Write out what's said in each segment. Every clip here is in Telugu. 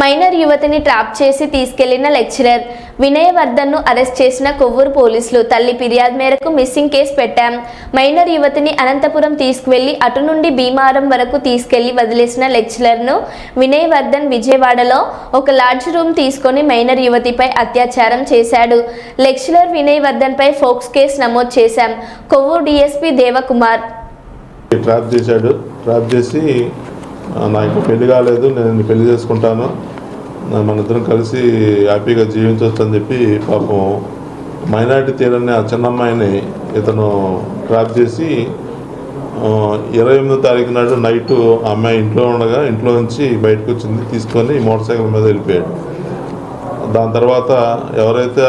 మైనర్ యువతిని ట్రాప్ చేసి తీసుకెళ్ళిన లెక్చరర్. వినయవర్ధన్ను అరెస్ట్ చేసిన కొవ్వూరు పోలీసులు తల్లి ఫిర్యాదు మేరకు మిస్సింగ్ కేసు పెట్టాం. మైనర్ యువతిని అనంతపురం తీసుకువెళ్ళి అటు నుండి భీమారం వరకు తీసుకెళ్ళి వదిలేసిన లెక్చరర్ను వినయవర్ధన్ విజయవాడలో ఒక లాడ్జ్ రూమ్ తీసుకొని మైనర్ యువతిపై అత్యాచారం చేశాడు. లెక్చరర్ వినయవర్ధన్పై ఫోక్స్ కేసు నమోదు చేశాం. కొవ్వూరు డిఎస్పీ దేవకుమార్. ట్రాప్ చేశాడు. ట్రాప్ చేసి నాకు పెళ్ళి కాలేదు నేను పెళ్ళి చేసుకుంటాను. మనిద్దరం మన ఇద్దరం కలిసి హ్యాపీగా జీవించవచ్చు అని చెప్పి పాపం మైనార్టీ తీరని ఆ చిన్నమ్మాయిని ఇతను ట్రాప్ చేసి ఇరవై ఎనిమిదో తారీఖు నాడు నైట్ ఆ అమ్మాయి ఇంట్లో ఉండగా ఇంట్లో నుంచి బయటకు వచ్చింది తీసుకొని మోటార్ సైకిల్ మీద వెళ్ళిపోయాడు. దాని తర్వాత ఎవరైతే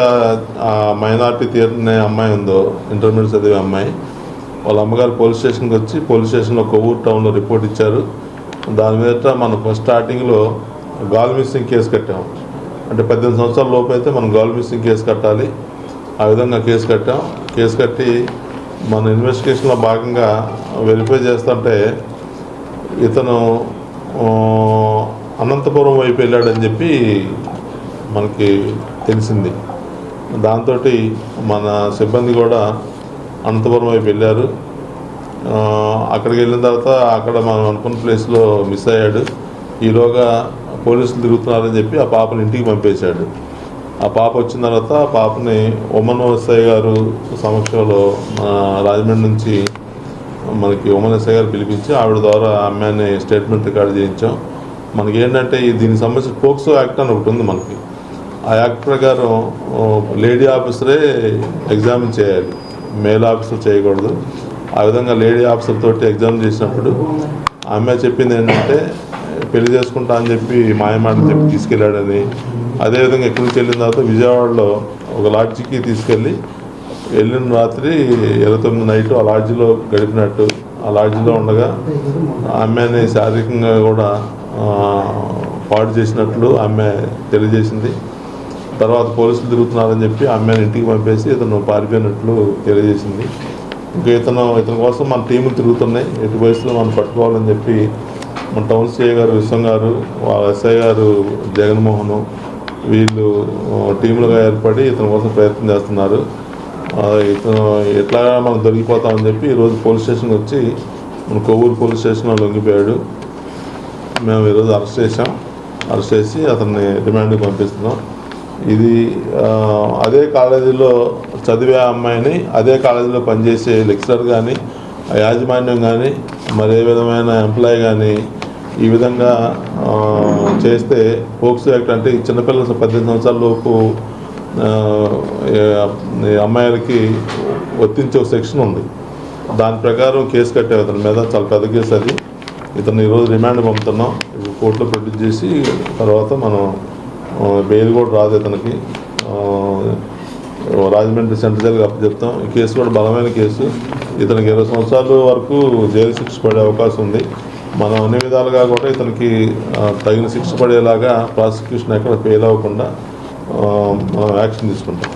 ఆ- మైనార్టీ తీరనే అమ్మాయి ఉందో ఇంటర్మీడియట్ చదివే అమ్మాయి వాళ్ళ అమ్మగారు పోలీస్ స్టేషన్కి వచ్చి పోలీస్ స్టేషన్లో కొవ్వూరు టౌన్లో రిపోర్ట్ ఇచ్చారు. దాని మీద మనం ఫస్ట్ స్టార్టింగ్లో గాల్ మిస్సింగ్ కేసు కట్టాం. అంటే పద్దెనిమిది సంవత్సరాల లోపు అయితే మనం గాల్ మిస్సింగ్ కేసు కట్టాలి. ఆ విధంగా కేసు కట్టాం. కేసు కట్టి మన ఇన్వెస్టిగేషన్లో భాగంగా వెరిఫై చేస్తుంటే ఇతను అనంతపురం వైపు వెళ్ళాడని చెప్పి మనకి తెలిసింది. దాంతో మన సిబ్బంది కూడా అనంతపురం వైపు వెళ్ళారు. అక్కడికి వెళ్ళిన తర్వాత అక్కడ మనం అనుకున్న ప్లేస్లో మిస్ అయ్యాడు. ఈలోగా పోలీసులు తిరుగుతున్నారని చెప్పి ఆ పాపని ఇంటికి పంపేశాడు. ఆ పాప వచ్చిన తర్వాత ఆ పాపని ఉమన్ వ్యవసాయ గారు సమక్షంలో రాజమండ్రి నుంచి మనకి ఉమన్ వ్యవసాయ గారు పిలిపించి ఆవిడ ద్వారా అమ్మాయిని స్టేట్మెంట్ రికార్డ్ చేయించాం. మనకి ఏంటంటే దీనికి సంబంధించిన పోక్సో యాక్ట్ అని ఒకటి ఉంది మనకి. ఆ యాక్ట్ ప్రకారం లేడీ ఆఫీసరే ఎగ్జామిన్ చేయాలి. మేల్ ఆఫీసర్ చేయకూడదు. ఆ విధంగా లేడీ ఆఫీసర్ తోటి ఎగ్జామ్ చేసినప్పుడు ఆమె చెప్పింది ఏంటంటే పెళ్ళి చేసుకుంటా అని చెప్పి మాయమాటలు చెప్పి తీసుకెళ్ళాడని. అదేవిధంగా ఎక్కడి నుంచి వెళ్ళిన తర్వాత విజయవాడలో ఒక లాడ్జికి తీసుకెళ్ళి వెళ్ళిన రాత్రి ఇరవై తొమ్మిది నైట్ ఆ లాడ్జిలో గడిపినట్టు. ఆ లాడ్జిలో ఉండగా ఆ అమ్మాయిని శారీరకంగా కూడా పాడు చేసినట్లు ఆమె తెలియజేసింది. తర్వాత పోలీసులు తిరుగుతున్నారని చెప్పి ఆ అమ్మాయిని ఇంటికి పంపేసి ఇతను పారిపోయినట్లు తెలియజేసింది. ఇంకా ఇతను ఇతని కోసం మన టీములు తిరుగుతున్నాయి. ఎటు వయసులో మనం పట్టుకోవాలని చెప్పి మన టౌన్ సిఐ గారు విశ్వం గారు వాళ్ళ ఎస్ఐ గారు జగన్మోహన్ వీళ్ళు టీములుగా ఏర్పడి ఇతని కోసం ప్రయత్నం చేస్తున్నారు. ఇతను ఎట్లా మనం దొరికిపోతామని చెప్పి ఈరోజు పోలీస్ స్టేషన్కి వచ్చి మన కొవ్వూరు పోలీస్ స్టేషన్లో లొంగిపోయాడు. మేము ఈరోజు అరెస్ట్ చేసాం అరెస్ట్ చేసి అతన్ని రిమాండ్కి పంపిస్తున్నాం. ఇది అదే కాలేజీలో చదివే అమ్మాయిని అదే కాలేజీలో పనిచేసే లెక్చరర్ కానీ ఆ యాజమాన్యం కానీ మరి ఏ విధమైన ఎంప్లాయీ కానీ ఈ విధంగా చేస్తే పోక్సో యాక్ట్ అంటే చిన్నపిల్లల పద్దెనిమిది సంవత్సరాల లోపు అమ్మాయిలకి వర్తించే ఒక సెక్షన్ ఉంది. దాని ప్రకారం కేసు కట్టే ఇతని మీద చాలా పెద్ద కేసు అది. ఇతను ఈరోజు రిమాండ్ పంపుతున్నాం. ఇప్పుడు కోర్టులో ప్రొడ్యూస్ చేసి తర్వాత మనం బెయిల్ కూడా రాదు ఇతనికి. రాజమండ్రి సెంట్రల్ జైలు అప్పచెప్తాం ఈ కేసు కూడా బలమైన కేసు. ఇతనికి ఇరవై సంవత్సరాల వరకు జైలు శిక్ష పడే అవకాశం ఉంది. మనం అన్ని విధాలుగా కూడా ఇతనికి తగిన శిక్ష పడేలాగా ప్రాసిక్యూషన్ ఎక్కడ ఫెయిల్ అవ్వకుండా మనం యాక్షన్ తీసుకుంటాం.